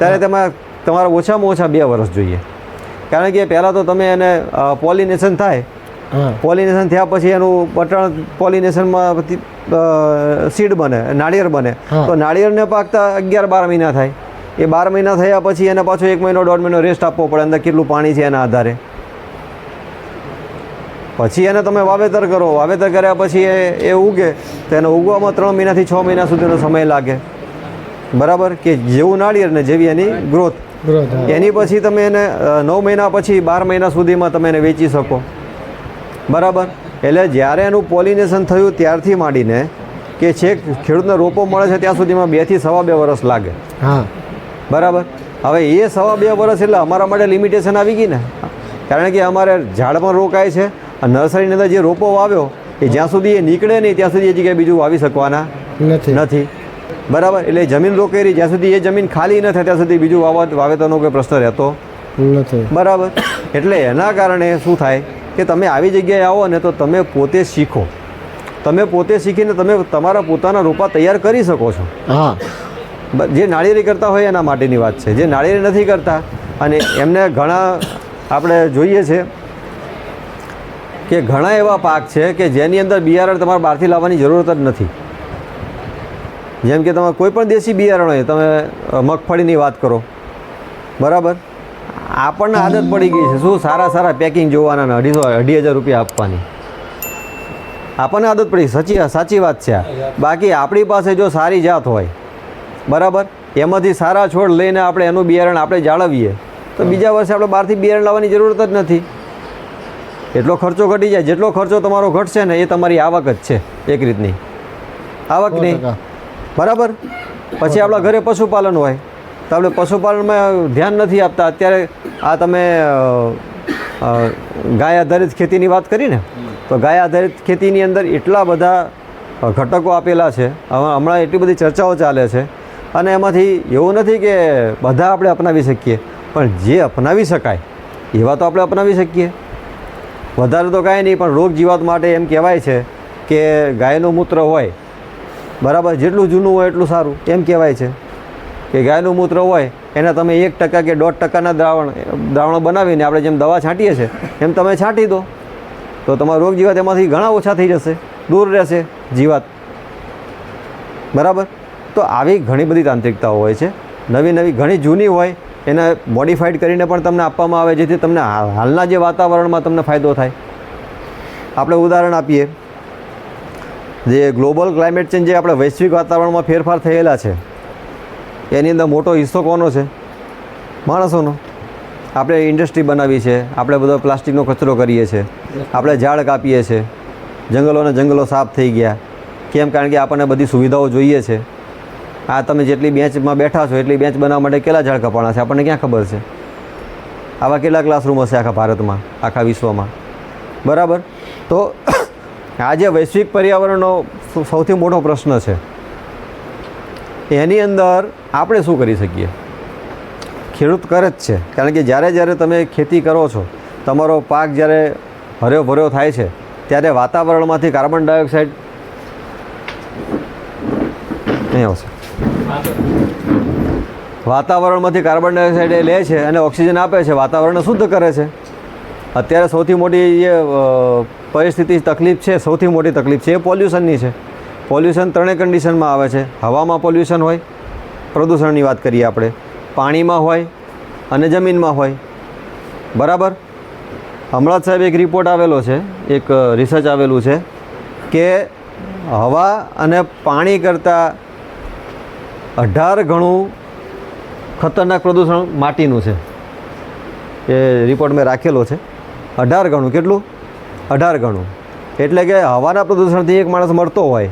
ત્યારે તેમાં તમારે ઓછામાં ઓછા બે વર્ષ જોઈએ. કારણ કે પહેલાં તો તમે એને પોલિનેશન થાય. પોલિનેશન થયા પછી એનું પટણ પોલિનેશનમાં સીડ બને નાળિયેર બને. તો નાળિયેરને પાકતા અગિયાર બાર મહિના થાય. એ બાર મહિના થયા પછી એને પાછો એક મહિનો દોઢ મહિનો રેસ્ટ આપવો પડે અંદર કેટલું પાણી છે એના આધારે. પછી એને તમે વાવેતર કરો. વાવેતર કર્યા પછી એ એ ઉગે. તો એને ઉગવામાં ત્રણ મહિનાથી છ મહિના સુધીનો સમય લાગે. બરાબર? કે જેવું નાળિયેર ને જેવી એની ગ્રોથ. એની પછી તમે એને નવ મહિના પછી બાર મહિના સુધીમાં તમે એને વેચી શકો. બરાબર? એટલે જ્યારે એનું પોલિનેશન થયું ત્યારથી માંડીને કે છેક ખેડૂતને રોપો મળે છે ત્યાં સુધીમાં બેથી સવા બે વર્ષ લાગે. હા. બરાબર? હવે એ સવા બે વર્ષ એટલે અમારા માટે લિમિટેશન આવી ગઈ ને. કારણ કે અમારે ઝાડમાં રોકાય છે અને નર્સરીની અંદર જે રોપો વાવ્યો એ જ્યાં સુધી એ નીકળે નહીં ત્યાં સુધી એ જગ્યાએ બીજું વાવી શકવાના નથી. બરાબર એટલે જમીન રોકેરી જ્યાં સુધી એ જમીન ખાલી ન થાય ત્યાં સુધી બીજું વાવત વાવેતરનો કોઈ પ્રશ્ન રહેતો નથી. બરાબર. એટલે એના કારણે શું થાય કે તમે આવી જગ્યાએ આવો ને તો તમે પોતે શીખો. તમે પોતે શીખીને તમે તમારા પોતાના રોપા તૈયાર કરી શકો છો. હા. જે નાળિયેરી કરતા હોય એના માટેની વાત છે. જે નાળિયેરી નથી કરતા અને એમને ઘણા આપણે જોઈએ છે કે ઘણા એવા પાક છે કે જેની અંદર બિયારણ તમારે બહારથી લાવવાની જરૂરત જ નથી. જેમ કે તમે કોઈ પણ દેશી બિયારણ હોય તમે મગફળીની વાત કરો. બરાબર? આપણને આદત પડી ગઈ છે. શું સારા સારા પેકિંગ જોવાના અઢીસો અઢી હજાર રૂપિયા આપવાની. આપણને આદત પડી સાચી સાચી વાત છે બાકી આપણી પાસે જો સારી જાત હોય બરાબર? એમાંથી સારા છોડ લઈને આપણે એનું બિયારણ આપણે જાળવીએ તો બીજા વર્ષે આપણે બહારથી બિયારણ લાવવાની જરૂરત જ નથી. એટલો ખર્ચો ઘટી જાય. જેટલો ખર્ચો તમારો ઘટશે ને એ તમારી આવક જ છે. એક રીતની. આવક નહીં. બરાબર? પછી આપણા ઘરે પશુપાલન હોય, તો આપણે પશુપાલનમાં ધ્યાન નથી આપતા. અત્યારે આ તમે ગાય આધારિત ખેતીની વાત કરીને, તો ગાય આધારિત ખેતીની અંદર એટલા બધા ઘટકો આપેલા છે. હમણાં એટલી બધી ચર્ચાઓ ચાલે છે. અને એમાંથી એવું નથી કે બધા આપણે અપનાવી શકીએ, પણ જે અપનાવી શકાય, એવા તો આપણે અપનાવી શકીએ. વધારે તો કાંઈ નહીં, પણ રોગ જીવાત માટે એમ કહેવાય છે કે ગાયનું મૂત્ર હોય બરાબર? જેટલું જૂનું હોય એટલું સારું. એમ કહેવાય છે કે ગાયનું મૂત્ર હોય, એને તમે એક ટકા કે દોઢ ટકાના દ્રાવણ, દ્રાવણો બનાવીને આપણે જેમ દવા છાંટીએ છીએ, એમ તમે છાંટી દો. તો તમારો રોગ જીવાત એમાંથી ઘણા ઓછા થઈ જશે, દૂર રહેશે જીવાત. બરાબર? તો આવી ઘણી બધી તાંત્રિકતાઓ હોય છે. નવી નવી ઘણી જૂની હોય, એને મોડિફાઈડ કરીને પણ તમને આપવામાં આવે, જેથી તમને હાલના જે વાતાવરણમાં તમને ફાયદો થાય. આપણે ઉદાહરણ આપીએ. જે ગ્લોબલ ક્લાઇમેટ ચેન્જ જે આપણે વૈશ્વિક વાતાવરણમાં ફેરફાર થયેલા છે, એની અંદર મોટો હિસ્સો કોનો છે? માણસોનો. આપણે ઇન્ડસ્ટ્રી બનાવી છે, આપણે બધો પ્લાસ્ટિકનો કચરો કરીએ છીએ આપણે ઝાડ કાપીએ છીએ જંગલોને જંગલો સાફ થઈ ગયા. કેમ? કારણ કે આપણને બધી સુવિધાઓ જોઈએ છે. આ તમે જેટલી બેન્ચમાં બેઠા છો, એટલી બેન્ચ બનાવવા માટે કેટલા ઝાડ કપાણા છે? આપણને ક્યાં ખબર છે? આવા કેટલા ક્લાસરૂમ હશે આખા ભારતમાં, આખા વિશ્વમાં? બરાબર? તો આ જે વૈશ્વિક પર્યાવરણનો સૌથી મોટો પ્રશ્ન છે, એની અંદર આપણે શું કરી શકીએ? ખેડૂત કરે જ છે. કારણ કે જ્યારે જ્યારે તમે ખેતી કરો છો, તમારો પાક જ્યારે હર્યો ભર્યો થાય છે, ત્યારે વાતાવરણમાંથી કાર્બન ડાયોક્સાઇડ અહીં આવશે. વાતાવરણમાંથી કાર્બન ડાયોક્સાઇડ એ લે છે અને ઓક્સિજન આપે છે. વાતાવરણને શુદ્ધ કરે છે. અત્યારે સૌથી મોટી જે પરિસ્થિતિ તકલીફ છે, સૌથી મોટી તકલીફ છે એ પોલ્યુશનની છે. પોલ્યુશન ત્રણેય કન્ડિશનમાં આવે છે. હવામાં પોલ્યુશન હોય, પ્રદૂષણની વાત કરીએ આપણે. પાણીમાં હોય અને જમીનમાં હોય. બરાબર? હમણાં સાહેબ એક રિપોર્ટ આવેલો છે, એક રિસર્ચ આવેલું છે કે હવા અને પાણી કરતાં અઢાર ગણું ખતરનાક પ્રદૂષણ માટીનું છે. એ રિપોર્ટ મેં રાખેલો છે. અઢાર ગણું, કેટલું? અઢાર ગણું. એટલે કે હવાના પ્રદૂષણથી એક માણસ મરતો હોય,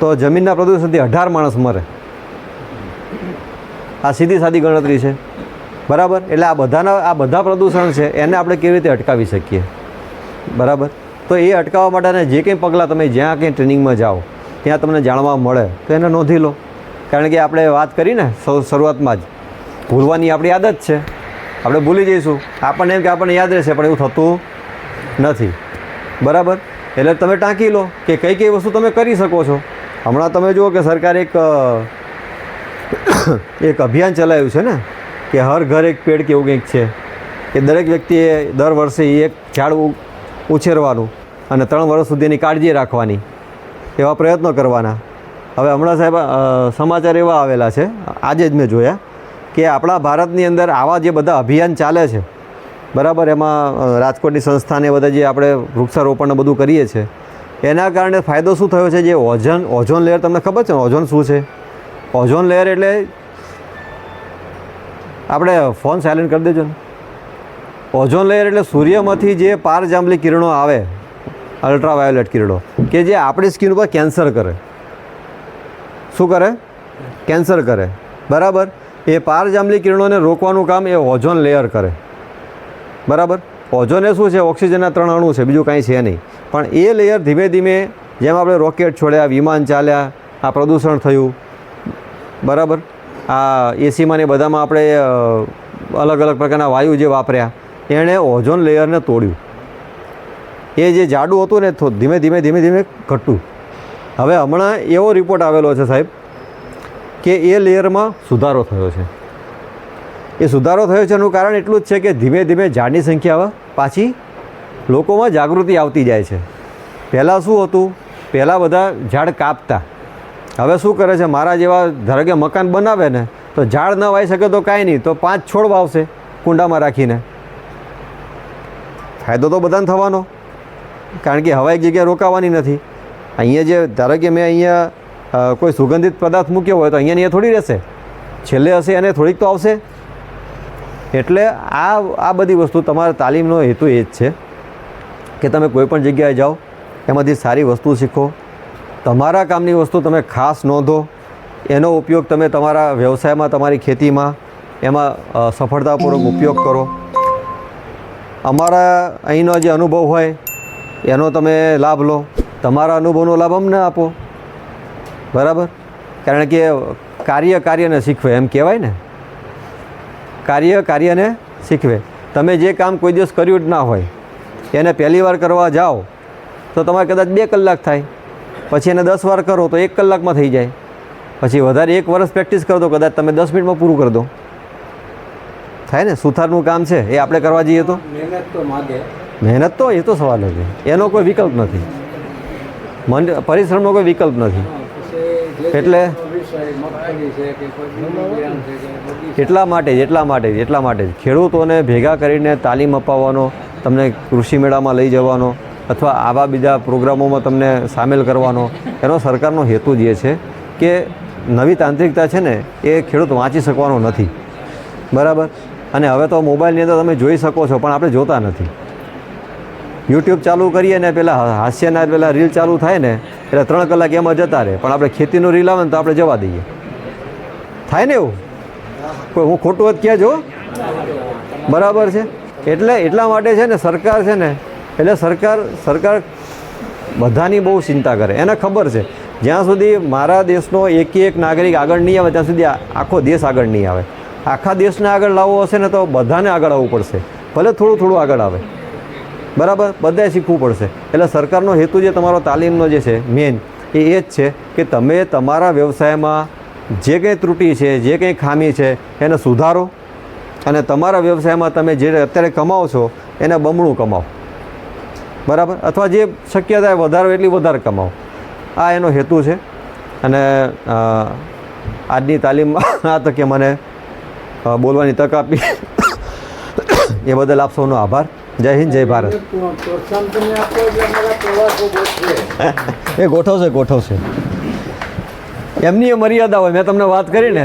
તો જમીનના પ્રદૂષણથી અઢાર માણસ મરે. આ સીધી સાદી ગણતરી છે. બરાબર? એટલે આ બધાના, આ બધા પ્રદૂષણ છે, એને આપણે કેવી રીતે અટકાવી શકીએ? બરાબર? તો એ અટકાવવા માટેના જે કંઈ પગલાં તમે જ્યાં કંઈ ટ્રેનિંગમાં જાઓ, ત્યાં તમને જાણવા મળે, તો એને નોંધી લો. કારણ કે આપણે વાત કરીને શરૂઆતમાં જ. ભૂલવાની આપણી આદત છે. આપણે ભૂલી જઈશું. આપણને એમ કે આપણને યાદ રહેશે, પણ એવું થતું નથી. બરાબર? એટલે તમે ટાંકી લો કે કઈ કઈ વસ્તુ તમે કરી શકો છો. હમણાં તમે જુઓ કે સરકારે એક એક અભિયાન ચલાવ્યું છે ને, કે હર ઘર એક પેડ કે એવું કંઈક છે. કે દરેક વ્યક્તિએ દર વર્ષે એક ઝાડ ઉછેરવાનું અને ત્રણ વર્ષ સુધીની કાળજી રાખવાની એવા પ્રયત્નો કરવાના. હવે હમણાં સાહેબ સમાચાર એવા આવેલા છે. આજે જ મેં જોયા. કે આપણા ભારતની અંદર આવા જે બધા અભિયાન ચાલે છે, બરાબર, એમાં રાજકોટની સંસ્થાને બધા જે આપણે વૃક્ષારોપણને બધું કરીએ છીએ એના કારણે ફાયદો શું થયો છે? જે ઓઝોન ઓઝોન લેયર તમને ખબર છે ઓઝોન શું છે? ઓઝોન લેયર એટલે આપણે ફોન સાયલેન્ટ કરી દેજો ને. ઓઝોન લેયર એટલે સૂર્યમાંથી જે પારજાંબલી કિરણો આવે, અલ્ટ્રાવાયોલેટ કિરણો, કે જે આપણી સ્કિન ઉપર કેન્સર કરે. શું કરે? કેન્સર કરે. બરાબર? એ પારજાંબલી કિરણોને રોકવાનું કામ એ ઓઝોન લેયર કરે. બરાબર? ઓઝોન એ શું છે? ઓક્સિજનના ત્રણ અણુ છે, બીજું કાંઈ છે નહીં. પણ એ લેયર ધીમે ધીમે જેમ આપણે રોકેટ છોડ્યા, વિમાન ચાલ્યા, આ પ્રદૂષણ થયું, બરાબર? આ એસીમાં ને બધામાં આપણે અલગ અલગ પ્રકારના વાયુ જે વાપર્યા, એણે ઓઝોન લેયરને તોડ્યું. એ જે જાડું હતું ને ધીમે ધીમે ધીમે ધીમે ઘટ્યું હવે હમણાં એવો રિપોર્ટ આવેલો છે સાહેબ કે એ લેયરમાં સુધારો થયો છે. એ સુધારો થયો છે એનું કારણ એટલું જ છે કે ધીમે ધીમે ઝાડની સંખ્યા પાછી લોકોમાં જાગૃતિ આવતી જાય છે. પહેલાં શું હતું? પહેલાં બધા ઝાડ કાપતા. હવે શું કરે છે? મારા જેવા ધારો કે મકાન બનાવે ને, તો ઝાડ ન વાવી શકે તો કાંઈ નહીં, તો પાંચ છોડ વાવશે કુંડામાં રાખીને. ફાયદો તો બધાને થવાનો. કારણ કે હવા એક જગ્યાએ રોકાવાની નથી. અહીંયા જે ધારો કે મેં અહીંયા કોઈ સુગંધિત પદાર્થ મૂક્યો હોય તો અહીંયા અહીંયા થોડી રહેશે. છેલ્લે હશે એને થોડીક તો આવશે. એટલે આ આ બધી વસ્તુ તમારા તાલીમનો હેતુ એ જ છે કે તમે કોઈ પણ જગ્યાએ જાઓ, એમાંથી સારી વસ્તુ શીખો. તમારા કામની વસ્તુ તમે ખાસ નોંધો. એનો ઉપયોગ તમે તમારા વ્યવસાયમાં, તમારી ખેતીમાં, એમાં સફળતાપૂર્વક ઉપયોગ કરો. અમારા અહીંનો જે અનુભવ હોય, એનો તમે લાભ લો. તમારા અનુભવનો લાભ અમને આપો. બરાબર? કારણ કે કાર્ય કાર્યને શીખવે એમ કહેવાય ને? કાર્ય કાર્યને શીખવે. તમે જે કામ કોઈ દિવસ કર્યું જ ના હોય એને પહેલી વાર કરવા જાઓ તો તમારે કદાચ બે કલાક થાય. પછી એને દસ વાર કરો તો એક કલાકમાં થઈ જાય. પછી વધારે એક વર્ષ પ્રેક્ટિસ કરો તો કદાચ તમે દસ મિનિટમાં પૂરું કરી દો. થાય ને? સુથારનું કામ છે એ આપણે કરવા જઈએ તો? મહેનત તો માગે. મહેનત તો એ તો સવાલ નથી એનો કોઈ વિકલ્પ નથી. મન પરિશ્રમનો કોઈ વિકલ્પ નથી. એટલે- એટલા માટે જ એટલા માટે જ એટલા માટે જ. ખેડૂતોને ભેગા કરીને તાલીમ અપાવવાનો તમને કૃષિ મેળામાં લઈ જવાનો અથવા આવા બીજા પ્રોગ્રામોમાં તમને સામેલ કરવાનો એનો સરકારનો હેતુ જ એ છે કે નવી તાંત્રિકતા છે ને એ ખેડૂત વાંચી શકવાનો નથી. બરાબર? અને હવે તો મોબાઈલની અંદર તમે જોઈ શકો છો પણ આપણે જોતા નથી. યુટ્યુબ ચાલુ કરીએ ને પેલા હાસ્યના પેલા રીલ ચાલુ થાય ને, એટલે ત્રણ કલાક એમાં જતા રહે પણ આપણે ખેતીનું રીલ આવે ને તો આપણે જવા દઈએ. થાય ને એવું? કોઈ હું ખોટું જ ક્યાં જો બરાબર છે? એટલે એટલા માટે છે ને સરકાર છે ને, એટલે સરકાર સરકાર બધાની બહુ ચિંતા કરે. એને ખબર છે. જ્યાં સુધી મારા દેશનો એક એક નાગરિક આગળ નહીં આવે, ત્યાં સુધી આખો દેશ આગળ નહીં આવે. આખા દેશને આગળ લાવવો હશે ને તો બધાને આગળ આવવું પડશે. ભલે થોડું થોડું આગળ આવે. બરાબર? બધાએ શીખવું પડશે. એટલે સરકારનો હેતુ જે તમારો તાલીમનો જે છે મેઇન એ એ જ છે કે તમે તમારા વ્યવસાયમાં જે કંઈ ત્રુટિ છે, જે કંઈ ખામી છે, એને સુધારો અને તમારા વ્યવસાયમાં તમે જે અત્યારે કમાવો છો, એને બમણું કમાવો. બરાબર? અથવા જે શક્ય થાય વધારો એટલી વધારે કમાવો. આ એનો હેતુ છે. અને આજની તાલીમમાં આ તકે મને બોલવાની તક આપી. એ બદલ આપ સૌનો આભાર. જય હિન્દ જય ભારત. એ ગોઠવશે ગોઠવશે એમની એ મર્યાદા હોય મેં તમને વાત કરી ને.